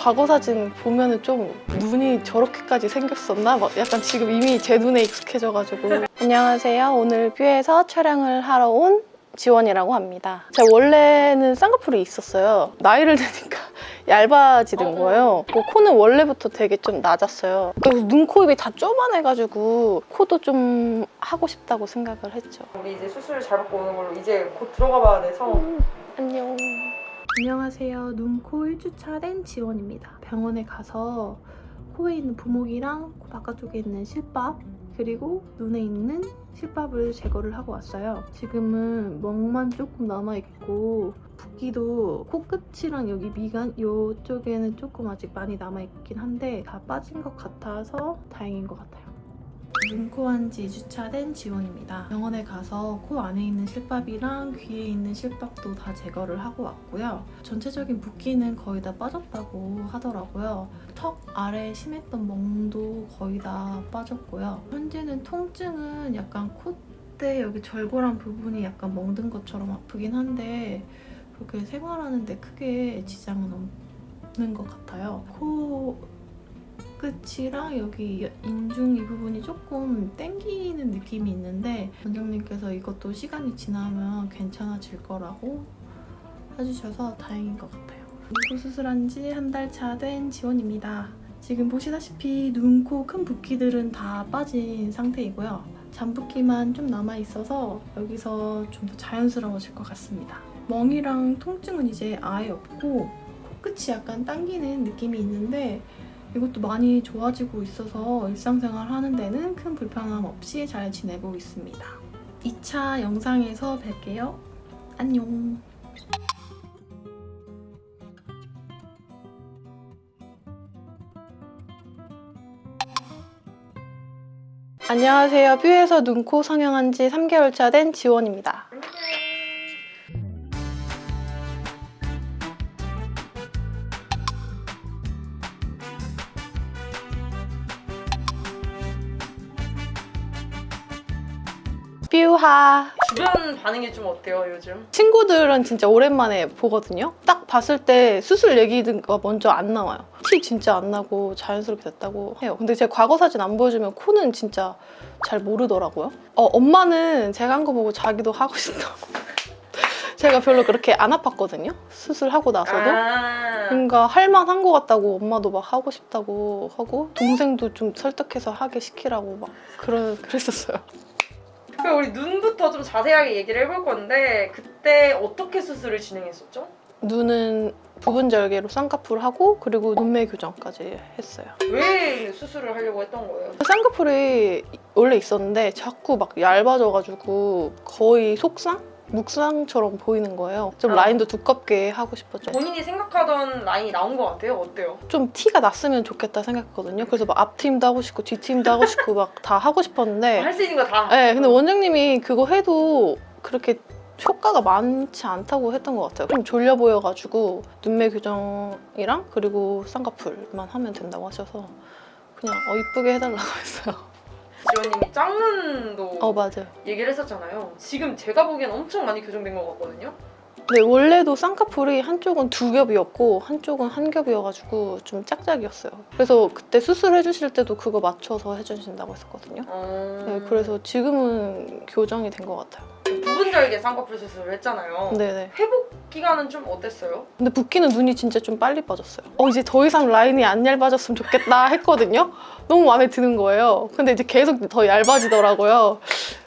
과거 사진 보면은 좀 눈이 저렇게까지 생겼었나? 막 약간 지금 이미 제 눈에 익숙해져가지고. 안녕하세요. 오늘 뷰에서 촬영을 하러 온 지원이라고 합니다. 제가 원래는 쌍꺼풀이 있었어요. 나이를 드니까 얇아지는 거예요. 그 코는 원래부터 되게 좀 낮았어요. 눈, 코, 입이 다 쪼만해가지고 코도 좀 하고 싶다고 생각을 했죠. 우리 이제 수술 잘 받고 오는 걸로 이제 곧 들어가 봐야 돼서 안녕. 안녕하세요. 눈, 코 1주차 된 지원입니다. 병원에 가서 코에 있는 부목이랑 코 바깥쪽에 있는 실밥 그리고 눈에 있는 실밥을 제거를 하고 왔어요. 지금은 멍만 조금 남아있고 붓기도 코끝이랑 여기 미간 이쪽에는 조금 아직 많이 남아있긴 한데 다 빠진 것 같아서 다행인 것 같아요. 눈코한지 2주차 된 지원입니다. 병원에 가서 코 안에 있는 실밥이랑 귀에 있는 실밥도 다 제거를 하고 왔고요. 전체적인 붓기는 거의 다 빠졌다고 하더라고요. 턱 아래 심했던 멍도 거의 다 빠졌고요. 현재는 통증은 약간 콧대 여기 절골한 부분이 약간 멍든 것처럼 아프긴 한데 그렇게 생활하는데 크게 지장은 없는 것 같아요. 코 끝이랑 여기 인중 이 부분이 조금 땡기는 느낌이 있는데 원장님께서 이것도 시간이 지나면 괜찮아질 거라고 해주셔서 다행인 것 같아요. 눈코 수술한 지 한 달 차 된 지원입니다. 지금 보시다시피 눈, 코 큰 붓기들은 다 빠진 상태이고요. 잔붓기만 좀 남아있어서 여기서 좀 더 자연스러워질 것 같습니다. 멍이랑 통증은 이제 아예 없고 코끝이 약간 당기는 느낌이 있는데 이것도 많이 좋아지고 있어서 일상생활 하는 데는 큰 불편함 없이 잘 지내고 있습니다. 2차 영상에서 뵐게요. 안녕. 안녕하세요. 뷰에서 눈코 성형한 지 3개월 차 된 지원입니다. 뷰하. 주변 반응이 좀 어때요 요즘? 친구들은 진짜 오랜만에 보거든요. 딱 봤을 때 수술 얘기가 먼저 안 나와요. 티 진짜 안 나고 자연스럽게 됐다고 해요. 근데 제 과거 사진 안 보여주면 코는 진짜 잘 모르더라고요. 어, 엄마는 제가 한 거 보고 자기도 하고 싶다고. 제가 별로 그렇게 안 아팠거든요. 수술하고 나서도. 아, 뭔가 할만한 것 같다고 엄마도 막 하고 싶다고 하고 동생도 좀 설득해서 하게 시키라고 막 그러, 그랬었어요. 그럼 우리 눈부터 좀 자세하게 얘기를 해볼 건데 그때 어떻게 수술을 진행했었죠? 눈은 부분 절개로 쌍꺼풀 하고 그리고 눈매 교정까지 했어요. 왜 수술을 하려고 했던 거예요? 쌍꺼풀이 원래 있었는데 자꾸 막 얇아져가지고 거의 속상? 묵상처럼 보이는 거예요. 좀 아. 라인도 두껍게 하고 싶었죠. 본인이 생각하던 라인이 나온 것 같아요? 어때요? 좀 티가 났으면 좋겠다 생각했거든요. 그래서 막 앞팀도 하고 싶고 뒷팀도 하고 싶고 막 다 하고 싶었는데 할 수 있는 거 다. 네, 근데 원장님이 그거 해도 그렇게 효과가 많지 않다고 했던 것 같아요. 좀 졸려 보여가지고 눈매 교정이랑 그리고 쌍꺼풀만 하면 된다고 하셔서 그냥 어 이쁘게 해달라고 했어요. 지원님이 짝눈도 어 맞아요. 얘기를 했었잖아요. 지금 제가 보기엔 엄청 많이 교정된 것 같거든요. 네 원래도 쌍꺼풀이 한쪽은 두 겹이었고 한쪽은 한 겹이어가지고 좀 짝짝이었어요. 그래서 그때 수술해 주실 때도 그거 맞춰서 해주신다고 했었거든요. 어... 네, 그래서 지금은 교정이 된 것 같아요. 부분 절개 쌍꺼풀 수술을 했잖아요. 네네. 회복 기간은 좀 어땠어요? 근데 붓기는 눈이 진짜 좀 빨리 빠졌어요. 어, 이제 더 이상 라인이 안 얇아졌으면 좋겠다 했거든요. 너무 마음에 드는 거예요. 근데 이제 계속 더 얇아지더라고요.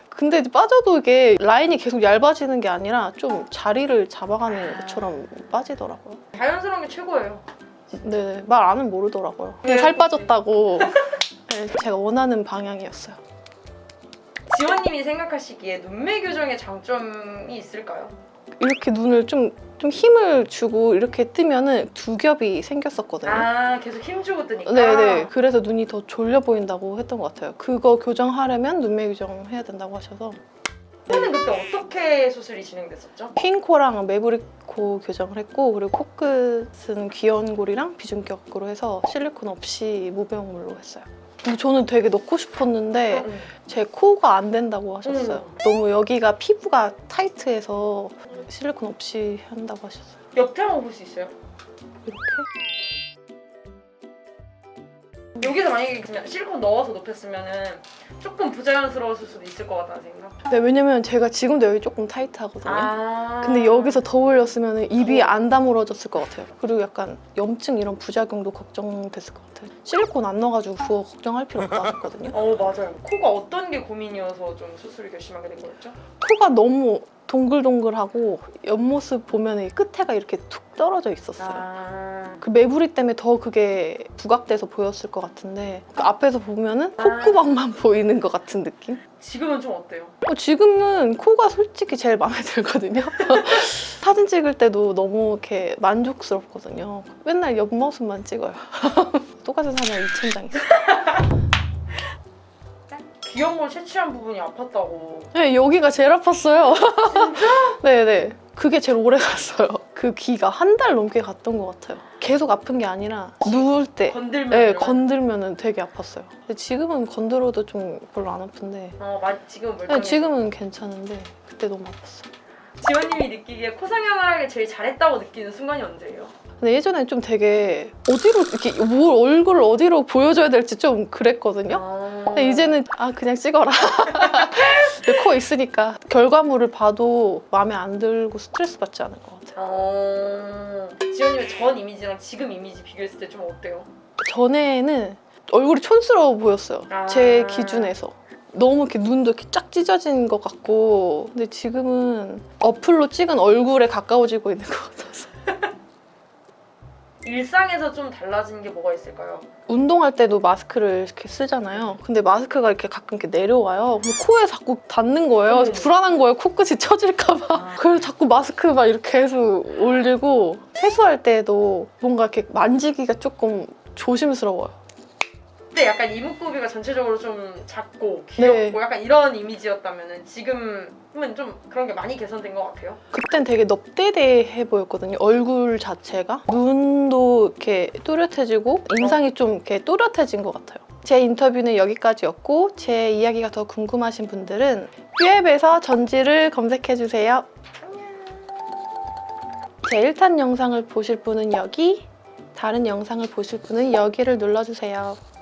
근데 이제 빠져도 이게 라인이 계속 얇아지는 게 아니라 좀 자리를 잡아가는 것처럼 빠지더라고요. 자연스러운 게 최고예요. 네, 말 안 하면 모르더라고요. 그냥 네. 살 빠졌다고. 네, 제가 원하는 방향이었어요. 지원님이 생각하시기에 눈매 교정의 장점이 있을까요? 이렇게 눈을 좀, 좀 힘을 주고 이렇게 뜨면은 두 겹이 생겼었거든요. 아 계속 힘주고 뜨니까. 네네. 그래서 눈이 더 졸려 보인다고 했던 것 같아요. 그거 교정하려면 눈매 교정 해야 된다고 하셔서. 코는 그때 어떻게 수술이 진행됐었죠? 흰코랑 매부리코 교정을 했고 그리고 코끝은 귀연골이랑 비중격으로 해서 실리콘 없이 무병물로 했어요. 근데 저는 되게 넣고 싶었는데 응. 제 코가 안 된다고 하셨어요. 너무 여기가 피부가 타이트해서 실리콘 없이 한다고 하셨어요. 옆에 한번 볼 수 있어요? 이렇게 여기서 만약에 그냥 실리콘 넣어서 높였으면은 조금 부자연스러웠을 수도 있을 것 같다는 생각. 네, 왜냐면 제가 지금도 여기 조금 타이트하거든요. 아. 근데 여기서 더 올렸으면 입이 어. 안 다물어졌을 것 같아요. 그리고 약간 염증 이런 부작용도 걱정됐을 것 같아요. 실리콘 안 넣어가지고 그거 걱정할 필요 없다 했거든요. 어 맞아요. 코가 어떤 게 고민이어서 좀 수술을 결심하게 된 거였죠? 코가 너무 동글동글하고 옆모습 보면 이 끝에가 이렇게 툭 떨어져 있었어요. 아. 그 매부리 때문에 더 그게 부각돼서 보였을 것 같은데 그 앞에서 보면은 아. 콧구멍만 보이는 것 같은 느낌? 지금은 좀 어때요? 어, 지금은 코가 솔직히 제일 마음에 들거든요. 사진 찍을 때도 너무 이렇게 만족스럽거든요. 맨날 옆모습만 찍어요. 똑같은 사진 2천 장 있어요. 귀여운 걸 채취한 부분이 아팠다고. 네, 여기가 제일 아팠어요. 진짜? 네네. 그게 제일 오래 갔어요. 그 귀가 한 달 넘게 갔던 것 같아요. 계속 아픈 게 아니라 누울 때. 건들면. 네. 건들면은 되게 아팠어요. 근데 지금은 건들어도 좀 별로 안 아픈데. 어, 마, 멀쩡해. 네, 지금은 괜찮은데 그때 너무 아팠어요. 지원님이 느끼기에 코 하길 제일 잘했다고 느끼는 순간이 언제예요? 근데 예전에 좀 되게 어디로 이렇게 뭘 얼굴을 어디로 보여줘야 될지 좀 그랬거든요. 아... 근데 이제는 아 그냥 찍어라. 내 코 있으니까 결과물을 봐도 마음에 안 들고 스트레스 받지 않을 것 같아요. 어... 지원님의 전 이미지랑 지금 이미지 비교했을 때 좀 어때요? 전에는 얼굴이 촌스러워 보였어요. 아. 제 기준에서. 너무 이렇게 눈도 이렇게 쫙 찢어진 것 같고 근데 지금은 어플로 찍은 얼굴에 가까워지고 있는 것 같아서 일상에서 좀 달라진 게 뭐가 있을까요? 운동할 때도 마스크를 이렇게 쓰잖아요. 근데 마스크가 이렇게 가끔 이렇게 내려와요. 그럼 코에 자꾸 닿는 거예요. 어머. 불안한 거예요. 코끝이 처질까봐. 아. 그래서 자꾸 마스크 막 이렇게 해서 올리고 세수할 때도 뭔가 이렇게 만지기가 조금 조심스러워요. 그때 약간 이목구비가 전체적으로 좀 작고 귀엽고 네. 약간 이런 이미지였다면 지금은 좀 그런 게 많이 개선된 것 같아요. 그땐 되게 넙대대해 보였거든요. 얼굴 자체가 눈도 이렇게 또렷해지고 인상이 좀 이렇게 또렷해진 것 같아요. 제 인터뷰는 여기까지였고 제 이야기가 더 궁금하신 분들은 뷰앱에서 전지를 검색해 주세요. 제 1탄 영상을 보실 분은 여기, 다른 영상을 보실 분은 여기를 눌러주세요.